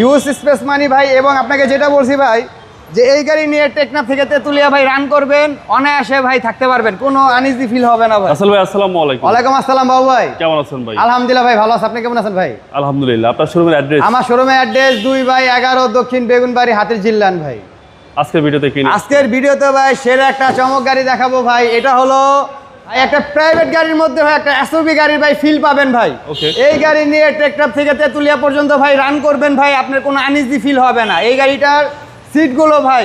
Use space money ভাই এবং আপনাকে যেটা বলছি ভাই যে এই গাড়ি নিয়ে টেকনাফ থেকে তেতুলিয়া ভাই রান করবেন অনায়াসে ভাই থাকতে পারবেন কোনো আনইজি ফিল হবে না ভাই। আসল ভাই আসসালামু আলাইকুম। ওয়ালাইকুম আসসালাম বাবু ভাই। কেমন আছেন ভাই? আলহামদুলিল্লাহ ভাই ভালো আছে। আপনি কেমন আছেন ভাই? আলহামদুলিল্লাহ আপনার শোরুমের অ্যাড্রেস আমার শোরুমের অ্যাড্রেস দুই বাই এগারো দক্ষিণ বেগুনবাড়ি হাতির জিল্লান ভাই। আজকের ভিডিওতে কিনে আজকের ভিডিওতে ভাই সেরা একটা চমক গাড়ি দেখাবো ভাই এটা হলো ভাই একটা প্রাইভেট গাড়ির মধ্যে ভাই একটা এসওবি গাড়ির ভাই ফিল পাবেন ভাই। এই গাড়ি নিয়ে ট্রেকটাপ থেকে তেঁতুলিয়া পর্যন্ত ভাই রান করবেন ভাই আপনার কোনো আনিজি ফিল হবে না। এই গাড়িটার সিটগুলো ভাই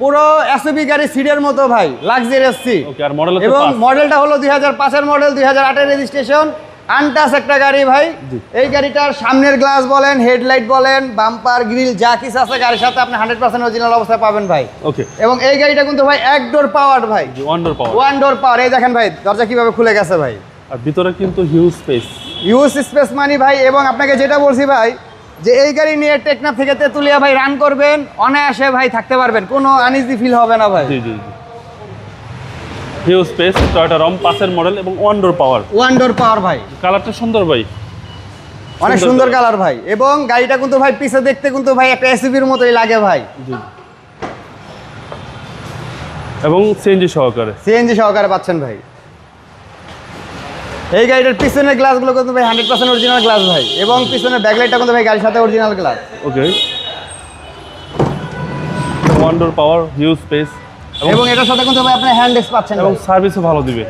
পুরো এসওবি গাড়ির সিটের মতো ভাই লাক্সারিয়াস সিট এবং মডেলটা হলো দুই হাজার পাঁচের মডেল দুই হাজার আটের রেজিস্ট্রেশন আনটাস একটা গাড়ি ভাই। এই গাড়িটার সামনের গ্লাস বলেন হেডলাইট বলেন বাম্পার গ্রিল যা কিছু আছে গাড়ির সাথে আপনি হান্ড্রেড পার্সেন্ট অরিজিনাল অবস্থায় পাবেন ভাই। ওকে এবং এই গাড়িটা কিন্তু ভাই এক ডোর পাওয়ার ভাই। Wonder power one door power এই দেখেন ভাই দরজা কীভাবে খুলে গেছে ভাই। আর ভিতরে কিন্তু huge space use space money ভাই এবং আপনাকে যেটা বলছি ভাই যে এই গাড়ি নিয়ে টেকনাফ থেকে তেতুলিয়া ভাই রান করবেন অনায়াসে ভাই থাকতে পারবেন কোনো আনইজি ফিল হবে না ভাই। জি জি। হিউজ স্পেস টয়োটা রম পাঁচের মডেল এবং wonder power one door power ভাই। কালারটা সুন্দর ভাই। অনেক সুন্দর কালার ভাই। এবং গাড়িটা কিন্তু ভাই পিছে দেখতে কিন্তু ভাই একটা এসইভির মতোই লাগে ভাই। এবং সিএনজি সহকারে। সিএনজি সহকারে পাচ্ছেন ভাই। এই গাড়িটার পিছনের গ্লাসগুলো কিন্তু ভাই হান্ড্রেড পার্সেন্ট অরিজিনাল গ্লাস ভাই। এবং পিছনের ব্যাকলাইটটা কিন্তু ভাই গাড়ির সাথে original glass okay wonder power huge space এবং এটার সাথে কিন্তু ভাই আপনি হ্যান্ড ডেস্ক পাচ্ছেন এবং সার্ভিসও ভালো দিবে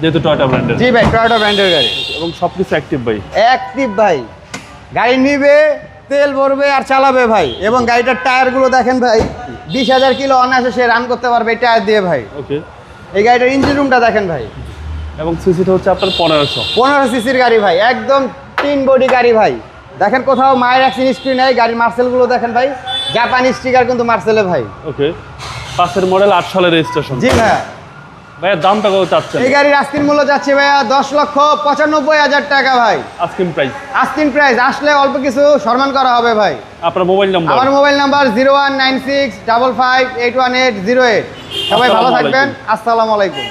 যেহেতু টয়োটা ব্র্যান্ডের জি ভাই টয়োটা ব্র্যান্ডের গাড়ি। এবং সব কিছু অ্যাক্টিভ ভাই। অ্যাক্টিভ ভাই। গাড়ি নিবে তেল ভরবে আর চালাবে ভাই। এবং গাড়িটার টায়ারগুলো দেখেন ভাই বিশ হাজার কিলো অনায়াসে সে রান করতে পারবে এই টায়ার দিয়ে ভাই। ওকে এই গাড়িটার ইঞ্জিন রুমটা দেখেন ভাই। এবং সিসিটা হচ্ছে আপনার পনেরোশো। পনেরো সিসির গাড়ি ভাই একদম তিন বডি গাড়ি ভাই। দেখেন কোথাও মায়ের অ্যাক্সিন স্ক্রিন নেই গাড়ির মার্সেলগুলো দেখেন ভাই। জাপানি স্টিকার কিন্তু মার্সেলে ভাই। ওকে পাঁচের মডেল আট সালের রেজিস্ট্রেশন জি ভাইয়া। ভাইয়া দামটা কত চাচ্ছেন? এই গাড়ির আস্তিন মূল্য যাচ্ছে ভাইয়া দশ লক্ষ পঁচানব্বই হাজার টাকা ভাই। আস্তিন প্রাইস আস্তিন প্রাইস আসলে অল্প কিছু সম্মান করা হবে ভাই। আপনার মোবাইল নাম্বার আমার mobile number zero one nine six double five eight one eight zero eight. সবাই ভালো থাকবেন। আসসালামু আলাইকুম।